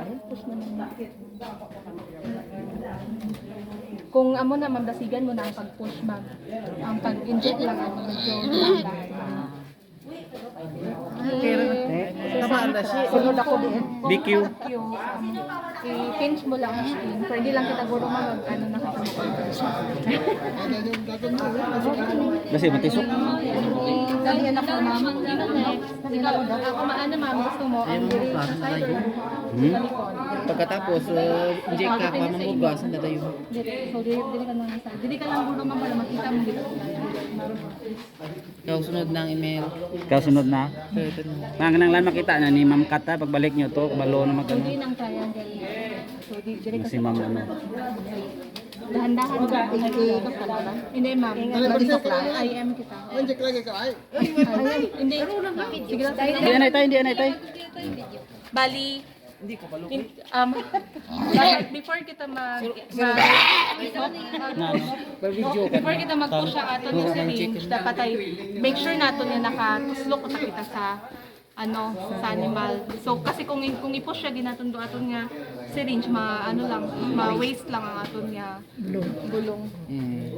push naman na. Kung amo na ma'am, dasigan mo na ang pag-push ma'am. Ang pag-inject lang ano, medyo dahan-dahan. Tama na siya. Sunod ako din. BQ. I-pinch mo lang ang skin. Pwede lang kita guro mag ano na Kasi matisok. Dalihan ako ma'am. Ako maano ma'am, gusto mo, ang diri sa side Hmm? Pagkatapos, uh, inject ka pa mamugasan na tayo. Diri, so diri ka lang sa ka lang guro ma'am para makita mo dito. Ikaw sunod ng email. Kasunod na. Mga nang lang makita na ni Ma'am Kata pagbalik nyo to, balo na So magano. di nang triangle. So di, diri ka Si Ma'am ano. Dahan-dahan ka. Ikot ka lang. Hindi ma'am. Balisok lang. IM kita. Injek lagi ka. Ay, hindi. Sige lang. Hindi anay tayo, hindi anay tayo. Bali, in, um, dapat before kita mag, mag Na ano. before kita mag-push ang ato ni syringe, dapat ay make sure nato niya nakatuslok ko kita sa ano sa animal. So kasi kung kung i-push siya ginaton do aton nga syringe ma ano lang ma waste lang ang aton nga bulong. Mm.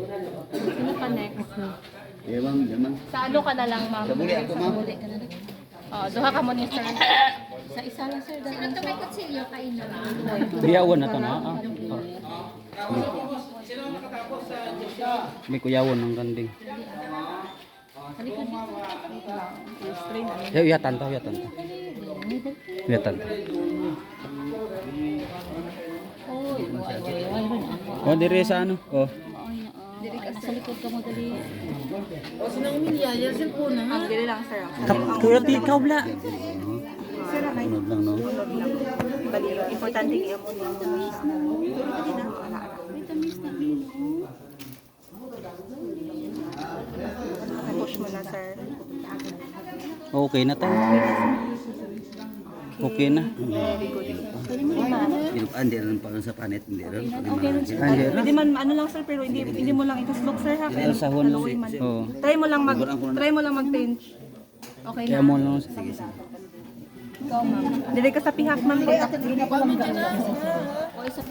Sino pa next? Ya ma'am. Sa ano ka na lang ma'am? Sabuli ako ma'am. Oh, duha ka mo ni sir. Sa isa lang sir, dahil ito may kutsilyo kainan. Biyawan na to na. Ah. Oh. May kuyawon ng ganding. Ya, uyatan to, uyatan to. Uyatan to. Oh, dire sa ano? Oh. Sa likod ka mo dali. Ang dili lang sir. Kuya, di ikaw bla. Sunod lang, no? Bali, importante i mo Push mo na sir. Okay na to. Okay na. Very good. Hindi rin pa sa panit, hindi rin. Okay na sir. Hindi man ano lang sir pero hindi hindi mo lang ituslok sir ha. Dahil sa. Oo. Try mo lang mag try mo lang mag-pinch. Okay Kaya na. mo lang. Ikaw ma'am. Dili ka sa pihak ma'am. O isa